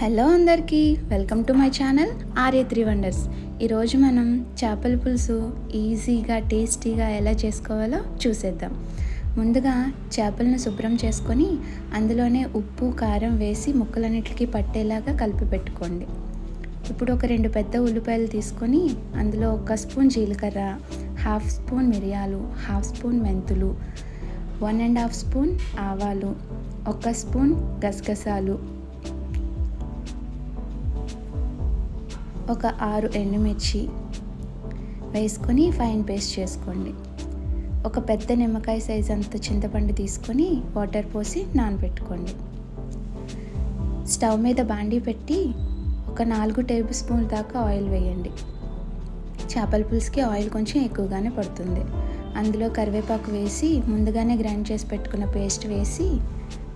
Hello అందరికీ welcome to my channel RA three wonders. ఈరోజు మనం చేపల పులుసు ఈజీగా టేస్టీగా ఎలా చేసుకోవాలో చూసేద్దాం. ముందుగా చేపలను శుభ్రం చేసుకొని అందులోనే ఉప్పు కారం వేసి ముక్కలన్నిటికీ పట్టేలాగా కలిపి పెట్టుకోండి. ఇప్పుడు ఒక రెండు పెద్ద ఉల్లిపాయలు తీసుకొని అందులో ఒక స్పూన్ జీలకర్ర హాఫ్ స్పూన్ మిరియాలు హాఫ్ స్పూన్ మెంతులు వన్ అండ్ హాఫ్ స్పూన్ ఆవాలు ఒక స్పూన్ గసగసాలు ఒక ఆరు ఎండుమిర్చి వేసుకొని ఫైన్ పేస్ట్ చేసుకోండి. ఒక పెద్ద నిమ్మకాయ సైజ్ అంత చింతపండు తీసుకొని వాటర్ పోసి నానబెట్టుకోండి. స్టవ్ మీద బాండీ పెట్టి ఒక నాలుగు టేబుల్ స్పూన్ దాకా ఆయిల్ వేయండి. చేపల పులుసుకి ఆయిల్ కొంచెం ఎక్కువగానే పడుతుంది. అందులో కరివేపాకు వేసి ముందుగానే గ్రైండ్ చేసి పెట్టుకున్న పేస్ట్ వేసి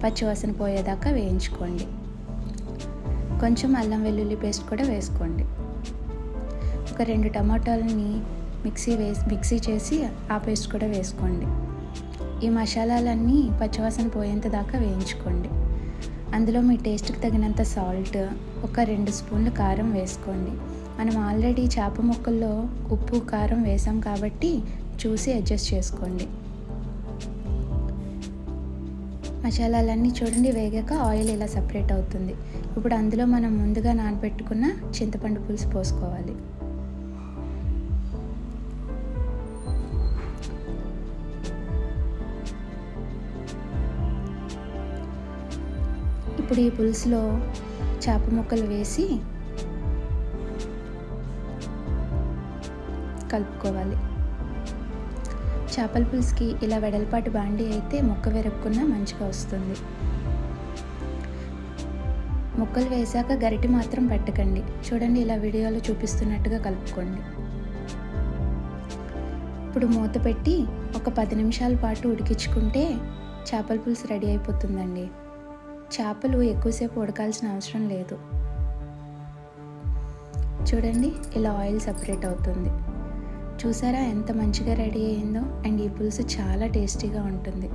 పచ్చివాసన పోయేదాకా వేయించుకోండి. కొంచెం అల్లం వెల్లుల్లి పేస్ట్ కూడా వేసుకోండి. ఒక రెండు టమాటాలని మిక్సీ వేసి మిక్సీ చేసి ఆ పేస్ట్ కూడా వేసుకోండి. ఈ మసాలాలన్నీ పచ్చివాసన పోయేంత దాకా వేయించుకోండి. అందులో మీ టేస్ట్కి తగినంత సాల్ట్ ఒక రెండు స్పూన్లు కారం వేసుకోండి. మనం ఆల్రెడీ చేప ముక్కల్లో ఉప్పు కారం వేసాం కాబట్టి చూసి అడ్జస్ట్ చేసుకోండి. మసాలాలన్నీ చూడండి వేగాక ఆయిల్ ఇలా సపరేట్ అవుతుంది. ఇప్పుడు అందులో మనం ముందుగా నానబెట్టుకున్న చింతపండు పులుసు పోసుకోవాలి. ఇప్పుడు ఈ పులుసులో చేప ముక్కలు వేసి కలుపుకోవాలి. చేపల పులుసుకి ఇలా వెడల్పాటి బాండి అయితే ముక్క విరగకుండా మంచిగా వస్తుంది. ముక్కలు వేసాక గరిటె మాత్రం పెట్టకండి. చూడండి ఇలా వీడియోలో చూపిస్తున్నట్టుగా కలుపుకోండి. ఇప్పుడు మూత పెట్టి ఒక పది నిమిషాల పాటు ఉడికించుకుంటే చేపల పులుసు రెడీ అయిపోతుందండి. చేపలు ఎక్కువసేపు ఉడకాల్సిన అవసరం లేదు. చూడండి ఇలా ఆయిల్ సపరేట్ అవుతుంది. చూసారా ఎంత మంచిగా రెడీ అయిందో? అండ్ ఈ పులుసు చాలా టేస్టీగా ఉంటుంది.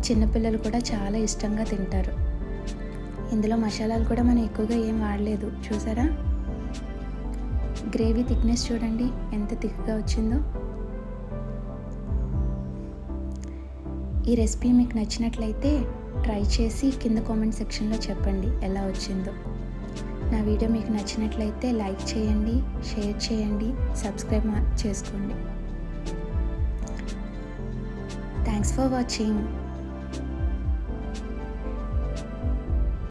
చిన్నపిల్లలు కూడా చాలా ఇష్టంగా తింటారు. ఇందులో మసాలాలు కూడా మనం ఎక్కువగా ఏం వాడలేదు. చూసారా? గ్రేవీ థిక్నెస్ చూడండి ఎంత థిక్గా వచ్చిందో. ఈ రెసిపీ మీకు నచ్చినట్లయితే ట్రై చేసి కింద కామెంట్ సెక్షన్లో చెప్పండి ఎలా వచ్చిందో. నా వీడియో మీకు నచ్చినట్లయితే లైక్ చేయండి షేర్ చేయండి సబ్స్క్రైబ్ చేసుకోండి. Thanks for watching.